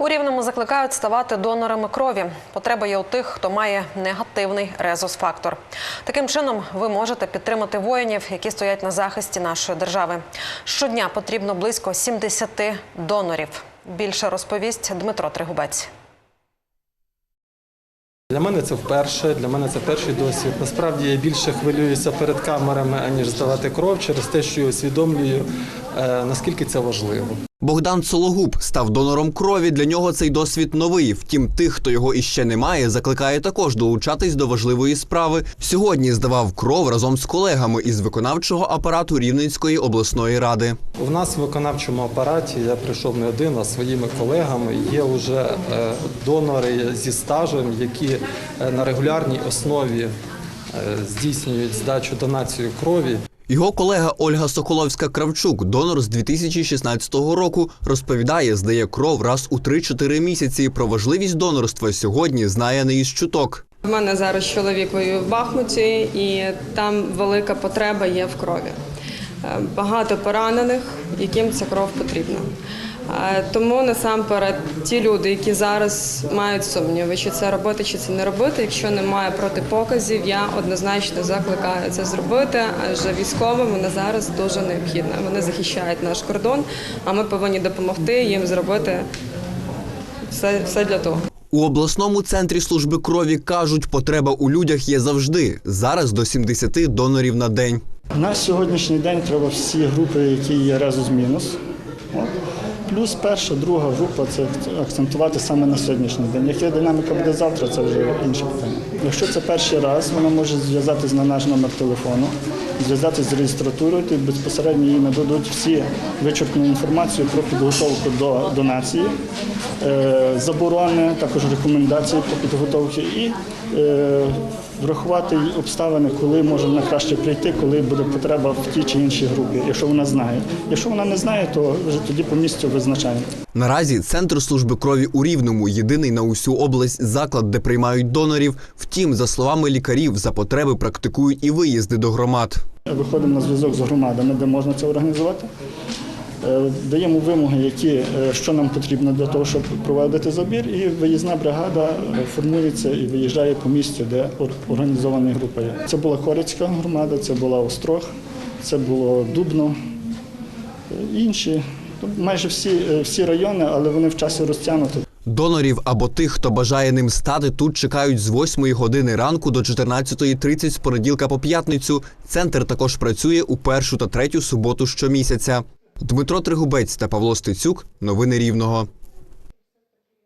У рівному закликають ставати донорами крові. Потреба є у тих, хто має негативний резус-фактор. Таким чином, ви можете підтримати воїнів, які стоять на захисті нашої держави. Щодня потрібно близько 70 донорів. Більше розповість Дмитро Тригубець. Для мене це вперше, для мене це перший досвід. Насправді я більше хвилююся перед камерами, аніж здавати кров через те, що я усвідомлюю, е, наскільки це важливо. Богдан Сологуб став донором крові. Для нього цей досвід новий. Втім, тих, хто його іще не має, закликає також долучатись до важливої справи. Сьогодні здавав кров разом з колегами із виконавчого апарату Рівненської обласної ради. У нас в виконавчому апараті я прийшов не один, а своїми колегами. Є вже е, донори зі стажем, які е, на регулярній основі е, здійснюють здачу донацію крові. Його колега Ольга Соколовська-Кравчук, донор з 2016 року, розповідає, здає кров раз у 3-4 місяці. Про важливість донорства сьогодні знає не із чуток. У мене зараз чоловік воює в Бахмуті, і там велика потреба є в крові. Е, Багато поранених, яким ця кров потрібна. Тому насамперед ті люди, які зараз мають сумніви, чи це робити, чи це не робити. Якщо немає протипоказів, я однозначно закликаю це зробити, адже військовим вона зараз дуже необхідна. Вони захищають наш кордон, а ми повинні допомогти їм зробити все, все для того. У обласному центрі служби крові кажуть, потреба у людях є завжди. Зараз до 70 донорів на день. На сьогоднішній день треба всі групи, які є резус мінус. Плюс перша, друга група це акцентувати саме на сьогоднішній день. Яка динаміка буде завтра, це вже інше питання. Якщо це перший раз, вона може зв'язатись на наш номер телефону, зв'язатись з реєстратурою, і безпосередньо їй нададуть всі вичерпну інформацію про підготовку до донації, е, заборони, також рекомендації по підготовці і е, врахувати обставини, коли може вона краще прийти, коли буде потреба в тій чи іншій групі, якщо вона знає. Якщо вона не знає, то вже тоді по місцю визначаємо. Наразі центр служби крові у Рівному єдиний на усю область заклад, де приймають донорів. Втім, за словами лікарів, за потреби практикують і виїзди до громад. Виходимо на зв'язок з громадами, де можна це організувати. Е, Даємо вимоги, які, е, що нам потрібно для того, щоб проводити забір, і виїзна бригада е, формується і виїжджає по місцю, де організована група є. Це була Хорицька громада, це була Острог, це було Дубно, інші. Майже всі, всі райони, але вони в часі розтягнуті. Донорів або тих, хто бажає ним стати, тут чекають з 8 години ранку до 14.30 з понеділка по п'ятницю. Центр також працює у першу та третю суботу щомісяця. Дмитро Тригубець та Павло Стецюк. Новини Рівного.